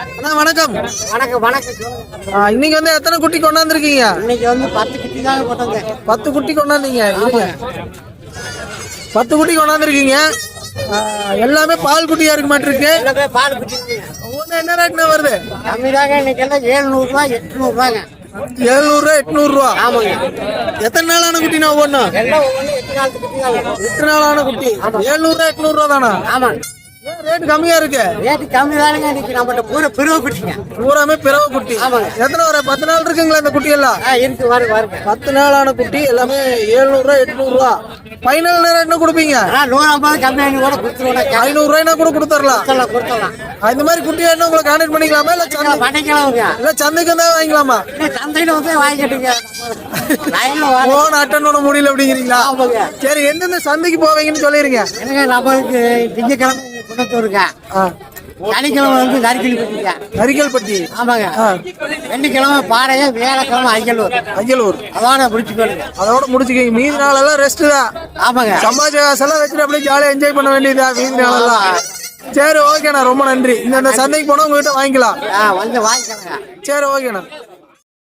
அண்ணா வணக்கம். வணக்கம் வணக்கம். இன்னைக்கு வந்து எத்தனை குட்டி கொண்டாந்துருக்கீங்க? இன்னைக்கு வந்து பத்து கிட்டி தாங்க போட்டாங்க பத்து குட்டி கொண்டாந்தீங்க. பத்து குட்டி கொண்டாந்துருக்கீங்க. எல்லாமே பால் குட்டியா இருக்க மாட்டிருக்கு. எல்லாமே பால் குட்டி ஒன்று என்ன ரேட்னா வருது? கம்மி தாங்க இன்னைக்கு எல்லாம் ஏழுநூறுபா எட்நூறுபாங்க எழுநூறுவா எட்நூறுரூவா ஆமாங்க. எத்தனை நாளான குட்டினா ஒவ்வொன்றும் எட்டு எட்டு நாளான குட்டி. எழுநூறுவா எட்நூறுரூவா தானா? ஆமாங்க. ரேட் கம்மியா இருக்கு? ரேட்டு கம்மி தானுங்க இன்னைக்கு நம்மகிட்ட பூரா பிரிவு குட்டிங்க. பூராமே பிறவு குட்டி. ஆமாங்க. எத்தனை வர பத்து நாள் இருக்குங்களா இந்த குட்டி எல்லாம் ஆ இருக்கு வருங்க வருங்க. பத்து நாளான குட்டி எல்லாமே எழுநூறுவா எட்நூறுவா ஃபைனல் நேரம் என்ன கொடுப்பீங்க? நூறு ஐம்பது கூட கொடுத்துருவோம் ஐநூறு ரூபாய்னா கூட கொடுத்துடலாம் கொடுத்துடலாம். கொடுத்துடலாம் இந்த மாதிரி குட்டியா என்ன உங்களை கான்டாக்ட் பண்ணிக்கலாமா? இல்ல சந்தை பண்ணிக்கலாமுங்க இல்ல சந்தைக்கு தான் வாங்கிக்கலாமா? சந்தையில வந்து வாங்கிக்கிட்டுங்க. போன் அட்டன் பண்ண முடியல அப்படிங்கிறீங்களா? சரி எந்தெந்த சந்தைக்கு போவீங்கன்னு சொல்லிருங்க. நம்மளுக்கு திங்கக்கிழமை குணத்தூருங்க ஆ, சனிக்கிழமை வந்து நரிக்கல் குட்டிங்க கரிக்கல்பட்டி ஆமாங்க. வெள்ளிக்கிழமை பாறைய வியாழக்கிழமை அய்யலூர் அய்யலூர் அதோட முடிச்சுக்கோங்க. அதோட முடிச்சுக்கீங்க. மீதி நாளெல்லாம் ரெஸ்ட் தான். ஆமாங்க. சம்பாதிச்ச காசெல்லாம் வச்சுட்டு அப்படியே ஜாலியா என்ஜாய் பண்ண வேண்டியதா மீதி நாளெல்லாம்? சரி ஓகேண்ணா ரொம்ப நன்றி. இந்த சந்தைக்கு போனா உங்ககிட்ட வாங்கிக்கலாம். வந்து சரி ஓகேண்ணா